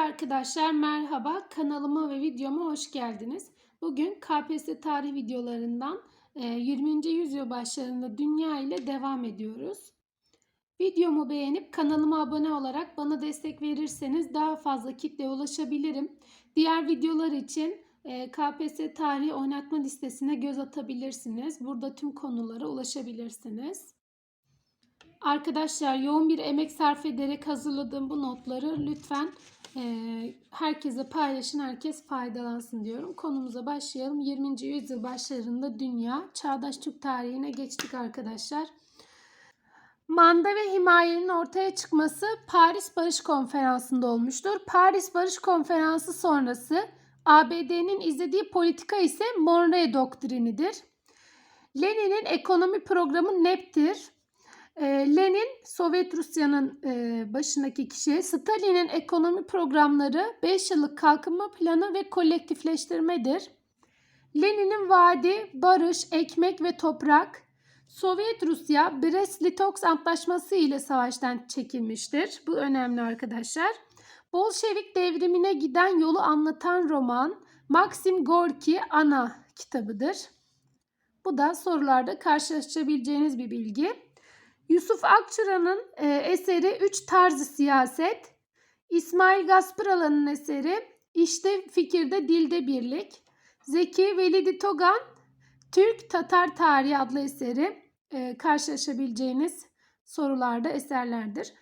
arkadaşlar merhaba kanalıma ve videoma hoş geldiniz. Bugün KPSS tarih videolarından e, 20. yüzyıl başlarında dünya ile devam ediyoruz. Videomu beğenip kanalıma abone olarak bana destek verirseniz daha fazla kitleye ulaşabilirim. Diğer videolar için e, KPSS tarihi oynatma listesine göz atabilirsiniz. Burada tüm konulara ulaşabilirsiniz. Arkadaşlar yoğun bir emek sarf ederek hazırladığım bu notları lütfen e, herkese paylaşın, herkes faydalansın diyorum. Konumuza başlayalım. 20. yüzyıl başlarında dünya, çağdaş Türk tarihine geçtik arkadaşlar. Manda ve himayenin ortaya çıkması Paris Barış Konferansı'nda olmuştur. Paris Barış Konferansı sonrası ABD'nin izlediği politika ise Monroe doktrinidir. Lenin'in ekonomi programı NEP'tir. Ee, Lenin Sovyet Rusya'nın e, başındaki kişi. Stalin'in ekonomi programları 5 yıllık kalkınma planı ve kolektifleştirmedir. Lenin'in vaadi barış, ekmek ve toprak. Sovyet Rusya Brest-Litovsk Antlaşması ile savaştan çekilmiştir. Bu önemli arkadaşlar. Bolşevik devrimine giden yolu anlatan roman Maxim Gorki ana kitabıdır. Bu da sorularda karşılaşabileceğiniz bir bilgi. Yusuf Akçura'nın e, eseri Üç Tarzı Siyaset. İsmail Gaspıralı'nın eseri İşte Fikirde Dilde Birlik. Zeki Velidi Togan Türk Tatar Tarihi adlı eseri e, karşılaşabileceğiniz sorularda eserlerdir.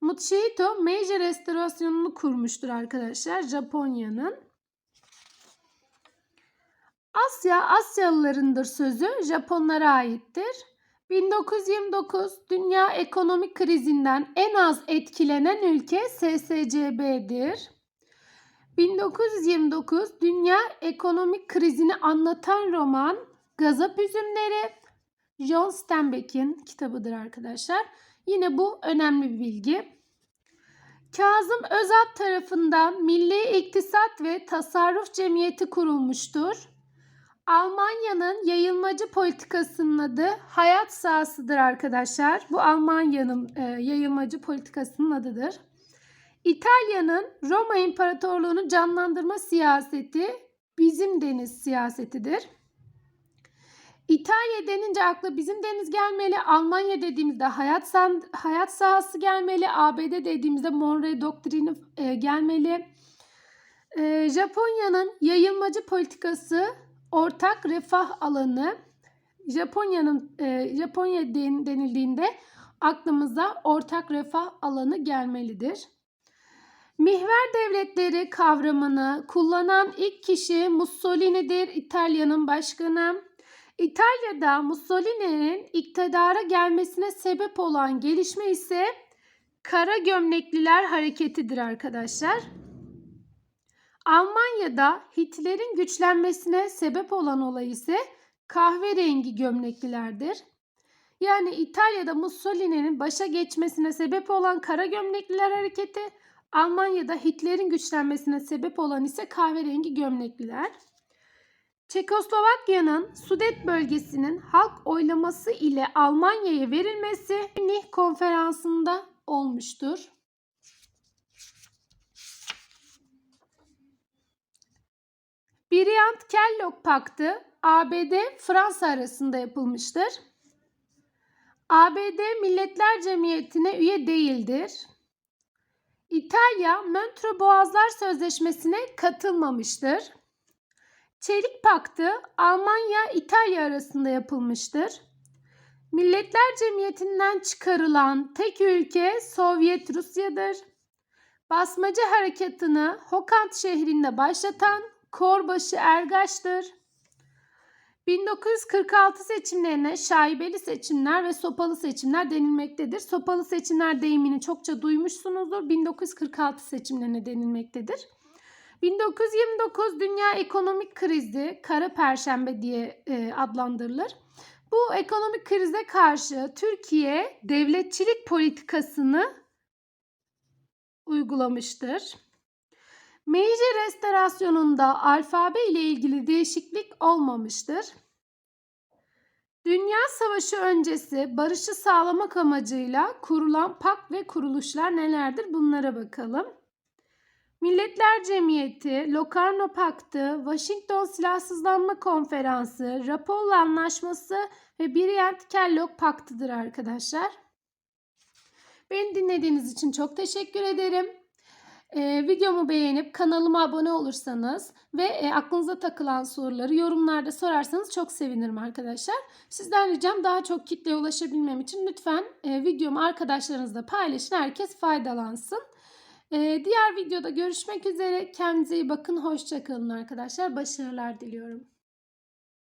Mutsuhito Meiji restorasyonunu kurmuştur arkadaşlar Japonya'nın. Asya Asyalılarındır sözü Japonlara aittir. 1929 dünya ekonomik krizinden en az etkilenen ülke SSCB'dir. 1929 dünya ekonomik krizini anlatan roman Gazap Üzümleri John Steinbeck'in kitabıdır arkadaşlar. Yine bu önemli bir bilgi. Kazım Özalp tarafından Milli İktisat ve Tasarruf Cemiyeti kurulmuştur. Almanya'nın yayılmacı politikasının adı hayat sahasıdır arkadaşlar. Bu Almanya'nın e, yayılmacı politikasının adıdır. İtalya'nın Roma İmparatorluğunu canlandırma siyaseti bizim deniz siyasetidir. İtalya denince akla bizim deniz gelmeli. Almanya dediğimizde hayat san, hayat sahası gelmeli. ABD dediğimizde Monroe doktrini e, gelmeli. E, Japonya'nın yayılmacı politikası ortak refah alanı Japonya'nın e, Japonya denildiğinde aklımıza ortak refah alanı gelmelidir. Mihver devletleri kavramını kullanan ilk kişi Mussolini'dir, İtalya'nın başkanı. İtalya'da Mussolini'nin iktidara gelmesine sebep olan gelişme ise Kara Gömlekliler Hareketi'dir arkadaşlar. Almanya'da Hitler'in güçlenmesine sebep olan olay ise kahverengi gömleklilerdir. Yani İtalya'da Mussolini'nin başa geçmesine sebep olan kara gömlekliler hareketi, Almanya'da Hitler'in güçlenmesine sebep olan ise kahverengi gömlekliler. Çekoslovakya'nın Sudet bölgesinin halk oylaması ile Almanya'ya verilmesi Münih konferansında olmuştur. Briand-Kellogg Paktı ABD-Fransa arasında yapılmıştır. ABD Milletler Cemiyeti'ne üye değildir. İtalya Montreux Boğazlar Sözleşmesi'ne katılmamıştır. Çelik Paktı Almanya-İtalya arasında yapılmıştır. Milletler Cemiyeti'nden çıkarılan tek ülke Sovyet Rusya'dır. Basmacı harekatını Hokant şehrinde başlatan Korbaşı Ergaç'tır. 1946 seçimlerine şaibeli seçimler ve sopalı seçimler denilmektedir. Sopalı seçimler deyimini çokça duymuşsunuzdur. 1946 seçimlerine denilmektedir. 1929 Dünya Ekonomik Krizi, Kara Perşembe diye e, adlandırılır. Bu ekonomik krize karşı Türkiye devletçilik politikasını uygulamıştır. Meiji restorasyonunda alfabe ile ilgili değişiklik olmamıştır. Dünya Savaşı öncesi barışı sağlamak amacıyla kurulan pak ve kuruluşlar nelerdir? Bunlara bakalım. Milletler Cemiyeti, Locarno Paktı, Washington Silahsızlanma Konferansı, Rapallo Anlaşması ve Briand-Kellogg Paktı'dır arkadaşlar. Beni dinlediğiniz için çok teşekkür ederim. Ee, videomu beğenip kanalıma abone olursanız ve e, aklınıza takılan soruları yorumlarda sorarsanız çok sevinirim arkadaşlar. Sizden ricam daha çok kitleye ulaşabilmem için lütfen e, videomu arkadaşlarınızla paylaşın. Herkes faydalansın. Ee, diğer videoda görüşmek üzere. Kendinize iyi bakın. Hoşçakalın arkadaşlar. Başarılar diliyorum.